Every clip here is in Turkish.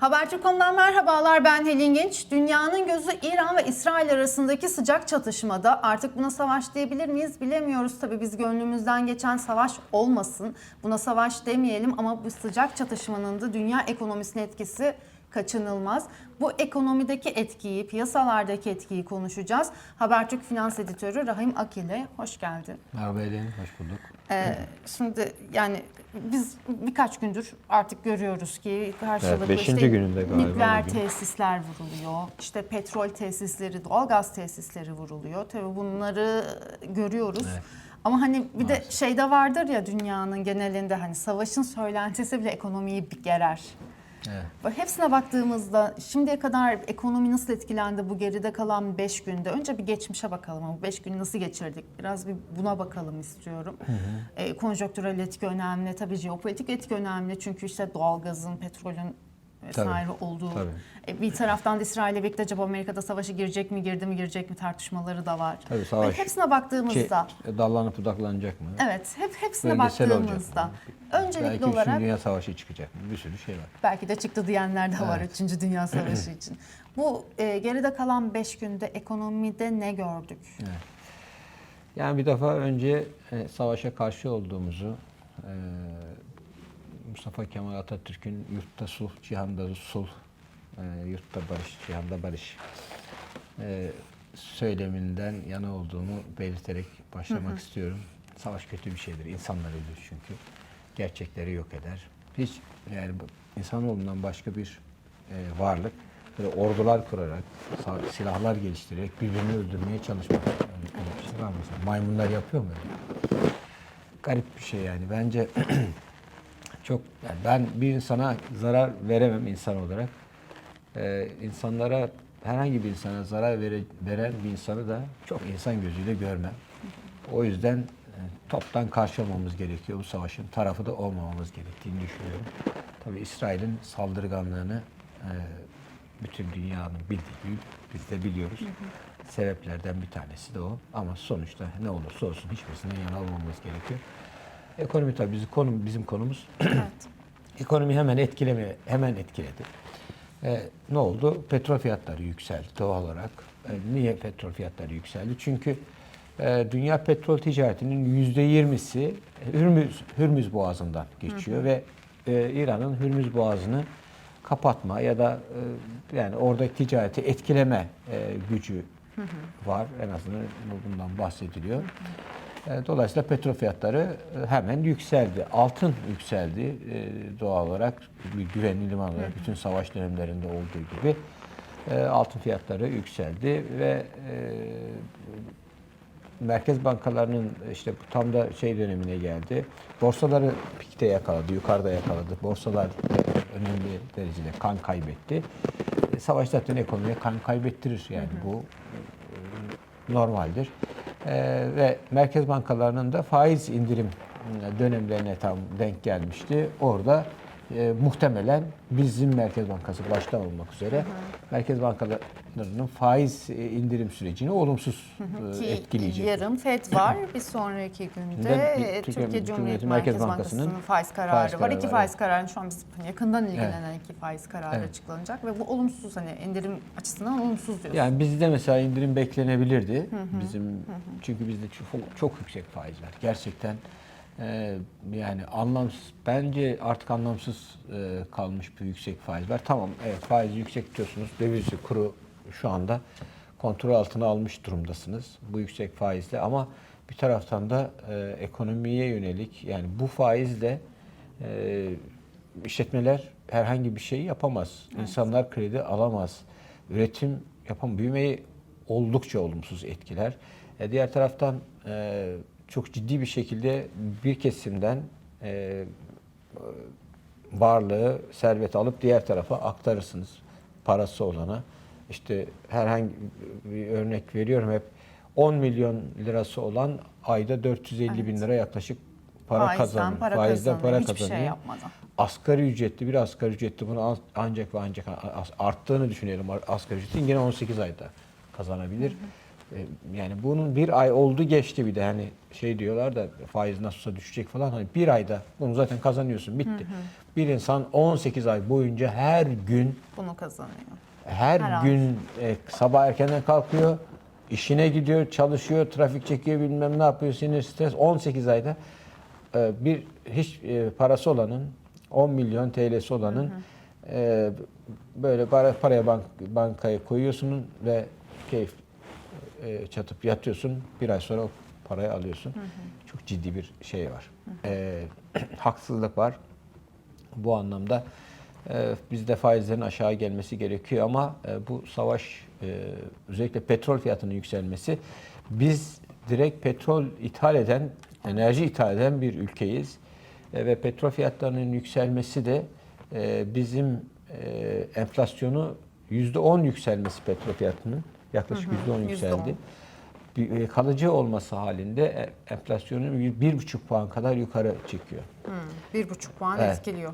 Habertürk.com'dan merhabalar ben Helin Genç. Dünyanın gözü İran ve İsrail arasındaki sıcak çatışmada artık buna savaş diyebilir miyiz bilemiyoruz. Tabii biz gönlümüzden geçen savaş olmasın. Buna savaş demeyelim ama bu sıcak çatışmanın da dünya ekonomisine etkisi kaçınılmaz. Bu ekonomideki etkiyi, piyasalardaki etkiyi konuşacağız. Habertürk Finans Editörü Rahim Akil'e hoş geldin. Merhaba Elin, hoş bulduk. Ee, şimdi yani biz birkaç gündür artık görüyoruz ki karşılıklı Evet, beşinci işte gününde galiba nükleer bugün. tesisler vuruluyor. işte petrol tesisleri, doğalgaz tesisleri vuruluyor. Tabii bunları görüyoruz. Evet. Ama hani bir de şeyde vardır ya dünyanın genelinde hani savaşın söylentisi bile ekonomiyi bir gerer. Evet. Hepsine baktığımızda şimdiye kadar ekonomi nasıl etkilendi bu geride kalan 5 günde? Önce bir geçmişe bakalım ama bu 5 günü nasıl geçirdik? Biraz bir buna bakalım istiyorum. E, konjonktürel etki önemli, tabii jeopolitik etki önemli. Çünkü işte doğalgazın, petrolün vesaire olduğu. tabii. E, bir taraftan da İsrail'le birlikte acaba Amerika'da savaşa girecek mi, girdi mi, girecek mi tartışmaları da var. Tabii savaş- Ve hepsine baktığımızda, Ki, dallanıp budaklanacak mı? evet hep hepsine Bölgesel olacak baktığımızda mı? öncelikli Belki olarak Üçüncü Dünya Savaşı çıkacak mı? Bir sürü şey var. Belki de çıktı diyenler de var Evet. 3. Dünya Savaşı için. Bu e, geride kalan 5 günde ekonomide ne gördük? Yani bir defa önce e, savaşa karşı olduğumuzu, e, Mustafa Kemal Atatürk'ün yurtta sulh, cihanda sulh, e, yurtta barış, cihanda barış e, söyleminden yana olduğumu belirterek başlamak istiyorum. Savaş kötü bir şeydir. İnsanlar ölür çünkü. Gerçekleri yok eder. Hiç yani insanoğlundan başka bir e, varlık böyle ordular kurarak, silahlar geliştirerek birbirini öldürmeye çalışmak. Yani şey? Maymunlar yapıyor mu? Garip bir şey yani. Bence çok yani ben bir insana zarar veremem insan olarak. Ee, insanlara herhangi bir insana zarar vere, veren bir insanı da çok insan gözüyle görmem. O yüzden e, toptan karşı olmamız gerekiyor bu savaşın. Tarafı da olmamamız gerektiğini düşünüyorum. Tabii İsrail'in saldırganlığını e, bütün dünyanın bildiği gibi biz de biliyoruz. Sebeplerden bir tanesi de o. Ama sonuçta ne olursa olsun hiçbirisinden yana olmamamız gerekiyor. Ekonomi tabii bizim, konum, bizim konumuz. evet. Ekonomi hemen etkileme hemen etkiledi. Ee, ne oldu? Petrol fiyatları yükseldi doğal olarak. Ee, niye petrol fiyatları yükseldi? Çünkü e, dünya petrol ticaretinin yüzde yirmisi Hürmüz, Hürmüz Boğazı'ndan geçiyor ve e, İran'ın Hürmüz Boğazı'nı kapatma ya da e, yani oradaki ticareti etkileme e, gücü var. En azından bundan bahsediliyor. E, Dolayısıyla petrol fiyatları e, hemen yükseldi. Altın yükseldi e, doğal olarak bir güvenli liman olarak bütün savaş dönemlerinde olduğu gibi e, altın fiyatları yükseldi ve e, merkez bankalarının işte tam da şey dönemine geldi. Borsaları pikte yakaladı, yukarıda yakaladı. Borsalar e, önemli derecede kan kaybetti. E, Savaş zaten ekonomiye kan kaybettirir yani bu e, normaldir. Ee, ve merkez bankalarının da faiz indirim dönemlerine tam denk gelmişti. Orada e, muhtemelen bizim Merkez Bankası başta olmak üzere merkez bankalarının faiz e, indirim sürecini olumsuz e, Ki etkileyecek. yarın FED var. Bir sonraki günde Ve e, Türkiye Türkiye Cumhuriyet Cumhuriyeti Merkez Merkez Bankası'nın faiz kararı faiz var. kararı İki var, faiz kararı şu an biz yakından ilgilenen iki faiz kararı Evet. açıklanacak ve bu olumsuz hani indirim açısından olumsuz diyorsun. Yani bizde mesela indirim beklenebilirdi. Bizim çünkü bizde çok, çok yüksek faizler. Gerçekten e, yani anlamsız bence artık anlamsız e, kalmış bir yüksek faiz var. Tamam evet faizi yüksek tutuyorsunuz. Döviz kuru şu anda kontrol altına almış durumdasınız bu yüksek faizle ama bir taraftan da e, ekonomiye yönelik yani bu faizle e, işletmeler herhangi bir şey yapamaz. İnsanlar kredi alamaz. Üretim yapam büyümeyi oldukça olumsuz etkiler. E, diğer taraftan e, çok ciddi bir şekilde bir kesimden e, varlığı, serveti alıp diğer tarafa aktarırsınız. Parası olana. İşte herhangi bir örnek veriyorum hep 10 milyon lirası olan ayda 450 bin lira yaklaşık para Faizden kazanıyor. para Faizden kazanıyor, para hiçbir kazanıyor. şey yapmadan. Asgari ücretli bir asgari ücretli bunu an- ancak ve ancak arttığını düşünelim asgari ücretin yine 18 ayda kazanabilir. E, Yani bunun bir ay oldu geçti bir de. Hani şey diyorlar da faiz nasılsa düşecek falan. Hani bir ayda bunu zaten kazanıyorsun bitti. Bir insan 18 ay boyunca her gün Bunu kazanıyor. her, Her gün e, sabah erkenden kalkıyor, işine gidiyor, çalışıyor, trafik çekiyor bilmem ne yapıyor, sinir stres. 18 ayda e, bir hiç e, parası olanın 10 milyon TL'si olanın e, böyle para, paraya bank, bankaya koyuyorsun ve keyif e, çatıp yatıyorsun. Bir ay sonra o parayı alıyorsun. Çok ciddi bir şey var. E, haksızlık var. Bu anlamda e, bizde faizlerin aşağı gelmesi gerekiyor ama e, bu savaş e, özellikle petrol fiyatının yükselmesi biz direkt petrol ithal eden, enerji ithal eden bir ülkeyiz. E, ve petrol fiyatlarının yükselmesi de e, bizim e, enflasyonu %10 yükselmesi petrol fiyatının yaklaşık %10 yükseldi. Bir, e, kalıcı olması halinde e, enflasyonu bir buçuk puan kadar yukarı çekiyor. Hmm, bir buçuk puan Evet. etkiliyor.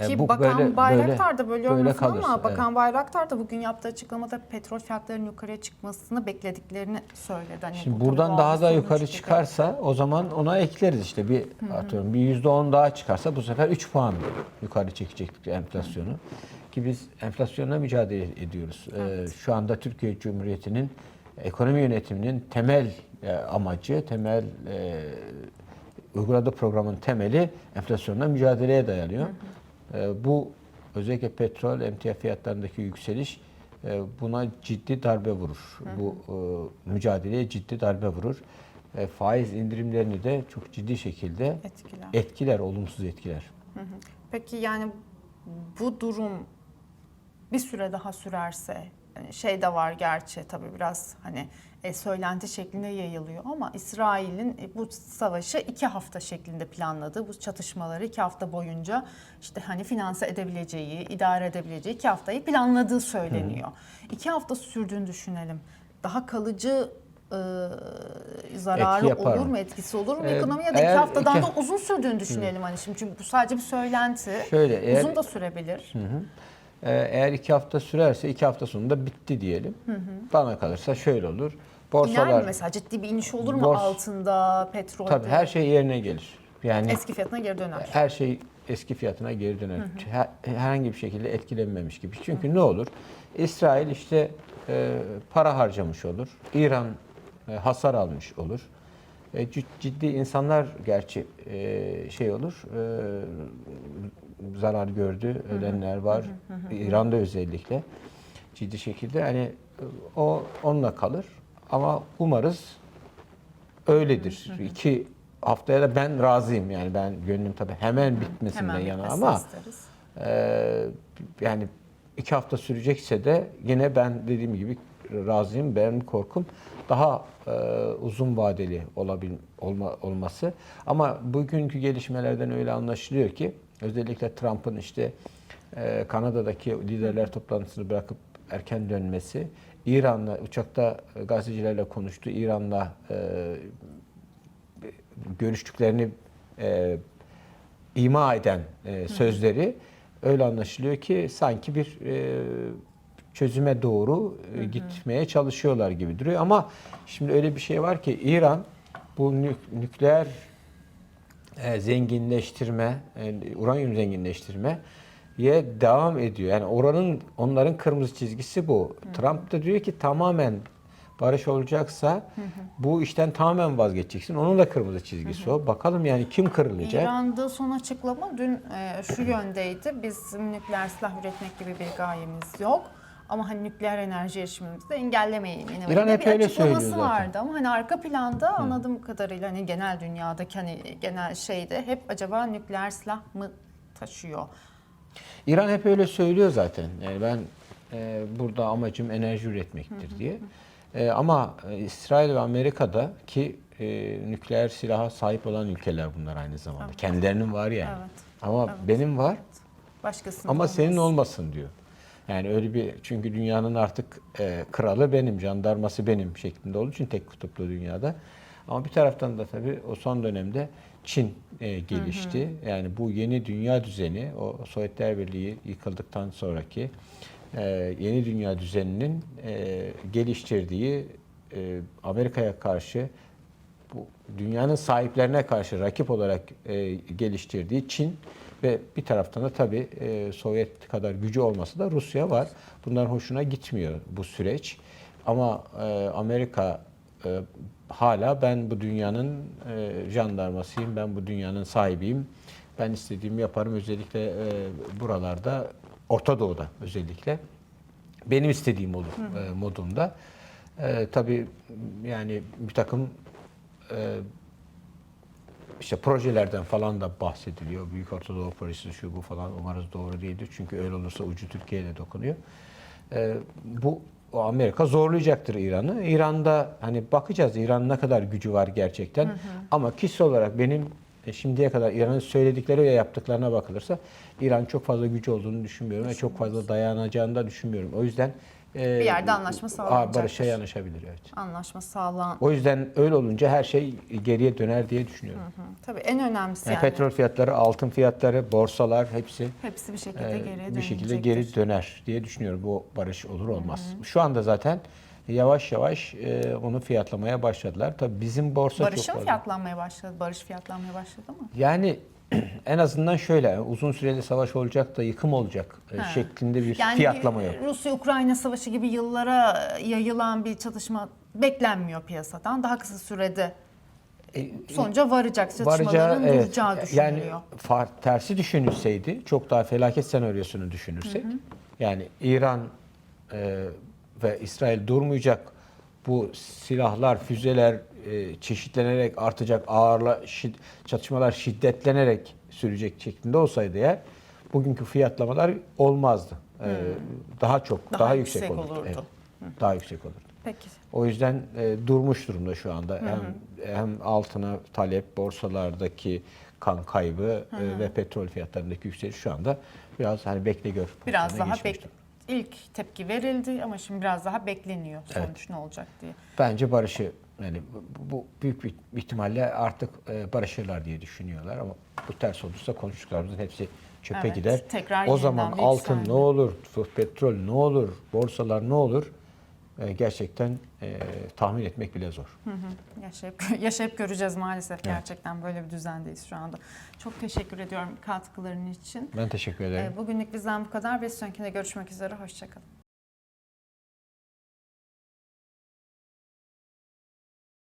E, Ki bu Bakan böyle- Bayraktar da bölüyorum böyle lafını ama kalırsa, Bakan Bayraktar da bugün yaptığı açıklamada petrol fiyatlarının yukarıya çıkmasını beklediklerini söyledi. Hani Şimdi bu buradan daha da yukarı gibi. çıkarsa o zaman ona ekleriz işte bir atıyorum bir yüzde on daha çıkarsa bu sefer 3 puan yukarı çekecek enflasyonu. Ki biz enflasyonla mücadele ediyoruz. Ee, şu anda Türkiye Cumhuriyeti'nin ekonomi yönetiminin temel e, amacı, temel e, uyguladığı programın temeli enflasyonla mücadeleye dayanıyor. Ee, bu özellikle petrol, emtia fiyatlarındaki yükseliş e, buna ciddi darbe vurur. Bu e, mücadeleye ciddi darbe vurur. Faiz indirimlerini de çok ciddi şekilde etkiler. etkiler, olumsuz etkiler. Peki yani bu durum bir süre daha sürerse hani şey de var gerçi tabii biraz hani e, söylenti şeklinde yayılıyor ama İsrail'in e, bu savaşı iki hafta şeklinde planladığı bu çatışmaları iki hafta boyunca işte hani finanse edebileceği, idare edebileceği iki haftayı planladığı söyleniyor. İki hafta sürdüğünü düşünelim. Daha kalıcı e, zararı Etki olur mu, etkisi olur mu Ee, ekonomiye de iki haftadan iki- da uzun sürdüğünü düşünelim hani şimdi çünkü bu sadece bir söylenti. Şöyle, eğer- uzun da sürebilir. E, eğer iki hafta sürerse iki hafta sonunda bitti diyelim. Bana kalırsa şöyle olur. İner mi Borsalar, mesela ciddi bir iniş olur mu Bors- altında, petrolde? tabii her şey yerine gelir. Yani eski fiyatına geri döner. her şey eski fiyatına geri döner. Her- herhangi bir şekilde etkilenmemiş gibi. Çünkü ne olur? İsrail işte e, para harcamış olur. İran e, hasar almış olur. E, cid- ciddi insanlar gerçi e, şey olur. e, zarar gördü. Ölenler var. İran'da özellikle ciddi şekilde hani o onunla kalır. Ama umarız öyledir. İki haftaya da ben razıyım yani ben gönlüm tabii hemen bitmesinden Hemen yana ama isteriz. e, yani iki hafta sürecekse de yine ben dediğim gibi razıyım. Benim korkum daha e, uzun vadeli olabil, olma, olması. Ama bugünkü gelişmelerden öyle anlaşılıyor ki özellikle Trump'ın işte e, Kanada'daki liderler toplantısını bırakıp erken dönmesi, İran'la uçakta gazetecilerle konuştu. İran'la e, görüştüklerini e, ima eden e, sözleri öyle anlaşılıyor ki sanki bir e, çözüme doğru e, gitmeye çalışıyorlar gibi duruyor. Ama şimdi öyle bir şey var ki İran bu nük- nükleer e, zenginleştirme, e, uranyum zenginleştirme ye devam ediyor. Yani oranın onların kırmızı çizgisi bu. Trump da diyor ki tamamen barış olacaksa bu işten tamamen vazgeçeceksin. Onun da kırmızı çizgisi o. Bakalım yani kim kırılacak? İran'da son açıklama dün e, şu yöndeydi. Bizim nükleer silah üretmek gibi bir gayemiz yok. Ama hani nükleer enerji erişimimizi de engellemeyin. Yine İran hep öyle söylüyor zaten. vardı ama hani arka planda anladığım kadarıyla hani genel dünyadaki hani genel şeyde hep acaba nükleer silah mı taşıyor? İran hep öyle söylüyor zaten. Yani ben e, burada amacım enerji üretmektir diye. E, ama e, İsrail ve Amerika'da ki e, nükleer silaha sahip olan ülkeler bunlar aynı zamanda. Evet. Kendilerinin var yani. Evet. Ama Evet. benim var Başkasının ama olmaz. senin olmasın diyor. Yani öyle bir çünkü dünyanın artık e, kralı benim, jandarması benim şeklinde olduğu için tek kutuplu dünyada. Ama bir taraftan da tabii o son dönemde Çin e, gelişti. Yani bu yeni dünya düzeni, o Sovyetler Birliği yıkıldıktan sonraki e, yeni dünya düzeninin e, geliştirdiği e, Amerika'ya karşı bu dünyanın sahiplerine karşı rakip olarak e, geliştirdiği Çin ve bir taraftan da tabii e, Sovyet kadar gücü olması da Rusya var. Bunların hoşuna gitmiyor bu süreç. Ama e, Amerika e, hala ben bu dünyanın e, jandarmasıyım, ben bu dünyanın sahibiyim. Ben istediğimi yaparım özellikle e, buralarda, Orta Doğu'da özellikle. Benim istediğim olur e, modunda. E, tabii yani bir takım e, işte projelerden falan da bahsediliyor. Büyük Ortadoğu Projesi şu bu falan umarız doğru değildir. Çünkü öyle olursa ucu Türkiye'ye dokunuyor. E, bu Amerika zorlayacaktır İran'ı. İran'da hani bakacağız İran ne kadar gücü var gerçekten. Ama kişi olarak benim e, şimdiye kadar İran'ın söyledikleri ve yaptıklarına bakılırsa İran çok fazla gücü olduğunu düşünmüyorum ve çok fazla dayanacağını da düşünmüyorum. O yüzden e, Bir yerde anlaşma sağlanacaktır. Barışa yanaşabilir evet. Anlaşma sağlan. O yüzden öyle olunca her şey geriye döner diye düşünüyorum. Hı, Tabii en önemlisi Yani yani. petrol fiyatları, altın fiyatları, borsalar hepsi Hepsi bir şekilde e, geriye bir şekilde geri döner diye düşünüyorum. Bu barış olur olmaz. Şu anda zaten yavaş yavaş e, onu fiyatlamaya başladılar. Tabii bizim borsa Barış'ın çok fazla. fiyatlanmaya başladı. Barış fiyatlanmaya başladı mı? Yani en azından şöyle uzun süreli savaş olacak da yıkım olacak e, Ha. şeklinde bir Yani fiyatlama yok. Rusya-Ukrayna savaşı gibi yıllara yayılan bir çatışma beklenmiyor piyasadan. Daha kısa sürede sonuca varacak çatışmaların Varacağı, evet. duracağı Yani düşünülüyor. far, tersi düşünülseydi, çok daha felaket senaryosunu düşünürsek, yani İran e, ve İsrail durmayacak, bu silahlar, füzeler e, çeşitlenerek artacak, ağırla şid- çatışmalar şiddetlenerek sürecek şeklinde olsaydı eğer, bugünkü fiyatlamalar olmazdı. E, daha çok, daha, Daha yüksek, yüksek olurdu. olurdu. Evet, daha yüksek olurdu. Peki. O yüzden e, durmuş durumda şu anda. Hem hem altına talep, borsalardaki kan kaybı e, ve petrol fiyatlarındaki yükseliş şu anda biraz hani bekle gör. Biraz daha geçmiştir. bek ilk tepki verildi ama şimdi biraz daha bekleniyor sonuç ne olacak diye. Bence barışı yani bu, büyük bir ihtimalle artık e, barışırlar diye düşünüyorlar ama bu ters olursa konuştuklarımızın hepsi çöpe Evet, gider. tekrar o zaman altın ne olur, petrol ne olur, borsalar ne olur e, gerçekten e, tahmin etmek bile zor. Hı hı. Yaşayıp, yaşayıp göreceğiz maalesef gerçekten böyle bir düzendeyiz şu anda. Çok teşekkür ediyorum katkıların için. Ben teşekkür ederim. Ee, Bugünlük bizden bu kadar. Bir sonrakinde görüşmek üzere. Hoşçakalın.